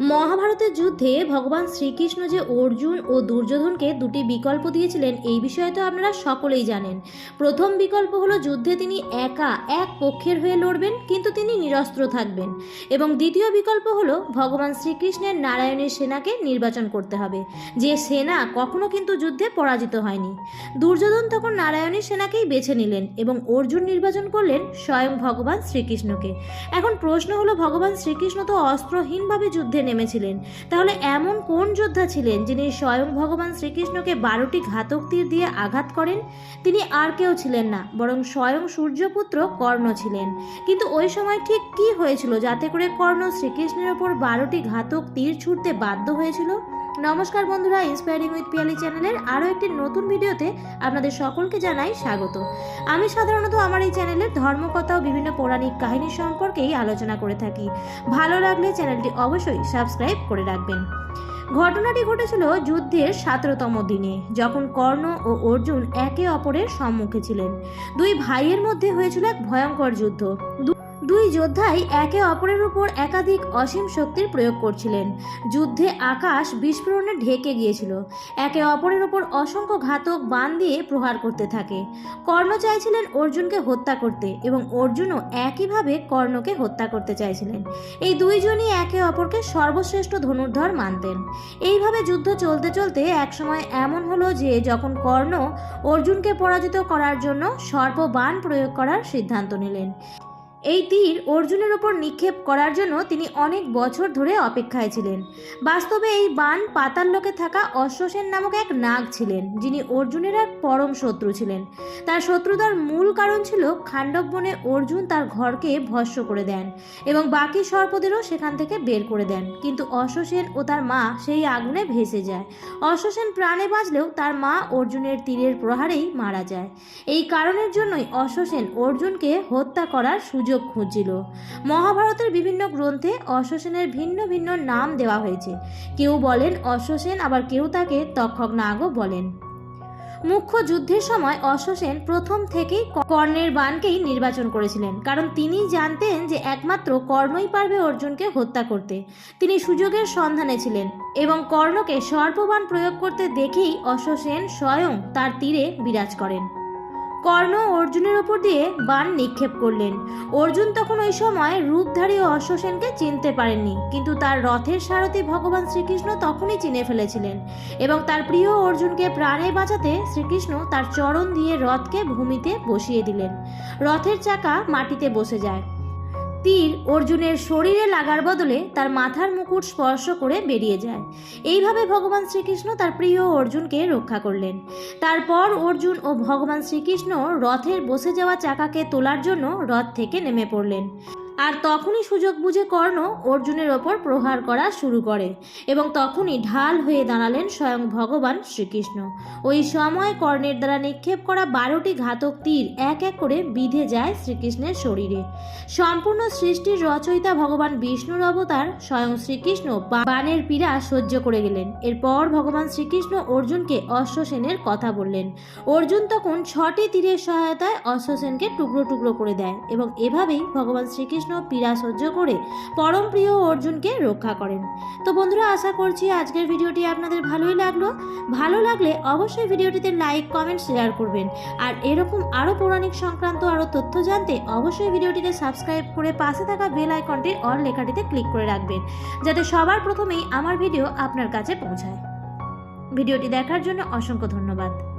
মহাভারতের যুদ্ধে ভগবান শ্রীকৃষ্ণ যে অর্জুন ও দুর্যোধনকে দুটি বিকল্প দিয়েছিলেন, এই বিষয়ে তো আপনারা সকলেই জানেন। প্রথম বিকল্প হলো যুদ্ধে তিনি একা, এক পক্ষের হয়ে লড়বেন, কিন্তু তিনি নিরস্ত্র থাকবেন। এবং দ্বিতীয় বিকল্প হলো ভগবান শ্রীকৃষ্ণের নারায়ণের সেনাকে নির্বাচন করতে হবে। যে সেনা কখনো কিন্তু যুদ্ধে পরাজিত হয়নি। দুর্যোধন তখন নারায়ণের সেনাকেই বেছে নিলেন এবং অর্জুন নির্বাচন করলেন স্বয়ং ভগবান শ্রীকৃষ্ণকে। এখন প্রশ্ন হলো, ভগবান শ্রীকৃষ্ণ তো অস্ত্রহীনভাবে যুদ্ধে নেমেছিলেন। তাহলে এমন কোন যোদ্ধা ছিলেন যিনি স্বয়ং ভগবান শ্রীকৃষ্ণকে বারোটি ঘাতক তীর দিয়ে আঘাত করেন? তিনি আর কেউ ছিলেন না, বরং স্বয়ং সূর্যপুত্র কর্ণ ছিলেন। কিন্তু ওই সময় ঠিক কি হয়েছিল যাতে করে কর্ণ শ্রীকৃষ্ণের ওপর বারোটি ঘাতক তীর ছুটতে বাধ্য হয়েছিল? নমস্কার বন্ধুরা ইন্সপায়ারিং উইথ পিয়ালি চ্যানেলের আরও একটি নতুন ভিডিওতে আপনাদের সকলকে জানাই স্বাগত। আমি সাধারণত আমার এই চ্যানেলের ধর্মকথা ও বিভিন্ন পৌরাণিক কাহিনী সম্পর্কেই আলোচনা করে থাকি। ভালো লাগলে চ্যানেলটি অবশ্যই সাবস্ক্রাইব করে রাখবেন। ঘটনাটি ঘটেছিল যুদ্ধের সতেরোতম দিনে, যখন কর্ণ ও অর্জুন একে অপরের সম্মুখে ছিলেন। দুই ভাইয়ের মধ্যে হয়েছিল এক ভয়ঙ্কর যুদ্ধ। দুই যোদ্ধাই একে অপরের উপর একাধিক অসীম শক্তির প্রয়োগ করছিলেন। যুদ্ধে আকাশ বিস্ফোরণে ঢেকে গিয়েছিল। একে অপরের উপর অসংখ্য ঘাতক বান দিয়ে প্রহার করতে থাকে। কর্ণ চাইছিলেন অর্জুনকে হত্যা করতে এবং অর্জুনও একইভাবে কর্ণকে হত্যা করতে চাইছিলেন। এই দুইজনই একে অপরকে সর্বশ্রেষ্ঠ ধনুর্ধর মানতেন। এইভাবে যুদ্ধ চলতে চলতে একসময় এমন হলো যে, যখন কর্ণ অর্জুনকে পরাজিত করার জন্য সর্প বাণ প্রয়োগ করার সিদ্ধান্ত নিলেন। এই তীর অর্জুনের ওপর নিক্ষেপ করার জন্য তিনি অনেক বছর ধরে অপেক্ষায় ছিলেন। বাস্তবে এই বান পাতাল লোকে থাকা অশ্বসেন নামক এক নাগ ছিলেন, যিনি অর্জুনের এক পরম শত্রু ছিলেন। তার শত্রুতার মূল কারণ ছিল খাণ্ডব বনে অর্জুন তার ঘরকে ভস্ম করে দেন এবং বাকি সর্পদেরও সেখান থেকে বের করে দেন। কিন্তু অশ্বসেন ও তার মা সেই আগুনে ভেসে যায়। অশ্বসেন প্রাণে বাঁচলেও তার মা অর্জুনের তীরের প্রহারেই মারা যায়। এই কারণের জন্যই অশ্বসেন অর্জুনকে হত্যা করার সুযোগ খুঁজছিল। মহাভারতের বিভিন্ন গ্রন্থে অশ্বসেনের ভিন্ন ভিন্ন নাম দেওয়া হয়েছে। কেউ বলেন অশ্বসেন, আবার কেউ তাকে তক্ষক নাগও বলেন। মুখ্য যুদ্ধের সময় অশ্বসেন প্রথম থেকেই কর্ণের বাণকেই নির্বাচন করেছিলেন। কারণ তিনি জানতেন যে একমাত্র কর্ণই পারবে অর্জুনকে হত্যা করতে। তিনি সুযোগের সন্ধানে ছিলেন এবং কর্ণকে সর্পবাণ প্রয়োগ করতে দেখেই অশ্বসেন স্বয়ং তার তীরে বিরাজ করেন। কর্ণ অর্জুনের ওপর দিয়ে বাণ নিক্ষেপ করলেন। অর্জুন তখন ওই সময় রূপধারী অশ্বসেনকে চিনতে পারেননি, কিন্তু তার রথের সারথি ভগবান শ্রীকৃষ্ণ তখনই চিনে ফেলেছিলেন এবং তার প্রিয় অর্জুনকে প্রাণে বাঁচাতে শ্রীকৃষ্ণ তার চরণ দিয়ে রথকে ভূমিতে বসিয়ে দিলেন। রথের চাকা মাটিতে বসে যায়। অর্জুনের শরীরে লাগার বদলে তার মাথার মুকুট স্পর্শ করে বেরিয়ে যায়। এইভাবে ভগবান শ্রীকৃষ্ণ তার প্রিয় অর্জুনকে রক্ষা করলেন। তারপর অর্জুন ও ভগবান শ্রীকৃষ্ণ রথের বসে যাওয়া চাকাকে তোলার জন্য রথ থেকে নেমে পড়লেন। আর তখনই সুযোগ বুঝে কর্ণ অর্জুনের ওপর প্রহার করা শুরু করে এবং তখনই ঢাল হয়ে দাঁড়ালেন স্বয়ং ভগবান শ্রীকৃষ্ণ। ওই সময় কর্ণের দ্বারা নিক্ষেপ করা বারোটি ঘাতক তীর এক এক করে বিঁধে যায় শ্রীকৃষ্ণের শরীরে। সম্পূর্ণ সৃষ্টির রচয়িতা ভগবান বিষ্ণুর অবতার স্বয়ং শ্রীকৃষ্ণ বা- বাণের পীড়া সহ্য করে গেলেন। এরপর ভগবান শ্রীকৃষ্ণ অর্জুনকে অশ্বসেনের কথা বললেন। অর্জুন তখন ছটি তীরের সহায়তায় অশ্বসেনকে টুকরো টুকরো করে দেয় এবং এভাবেই ভগবান শ্রীকৃষ্ণ পীড়া সহ্য করে পরম প্রিয় অর্জুনকে রক্ষা করেন। তো বন্ধুরা, আশা করছি আজকের ভিডিওটি আপনাদের ভালোই লাগল। ভালো লাগলে অবশ্যই ভিডিওটিতে লাইক কমেন্ট শেয়ার করবেন। আর এরকম আরও পৌরাণিক সংক্রান্ত আরও তথ্য জানতে অবশ্যই ভিডিওটিতে সাবস্ক্রাইব করে পাশে থাকা বেল আইকনটি অল লেখাটিতে ক্লিক করে রাখবেন, যাতে সবার প্রথমেই আমার ভিডিও আপনার কাছে পৌঁছায়। ভিডিওটি দেখার জন্য অসংখ্য ধন্যবাদ।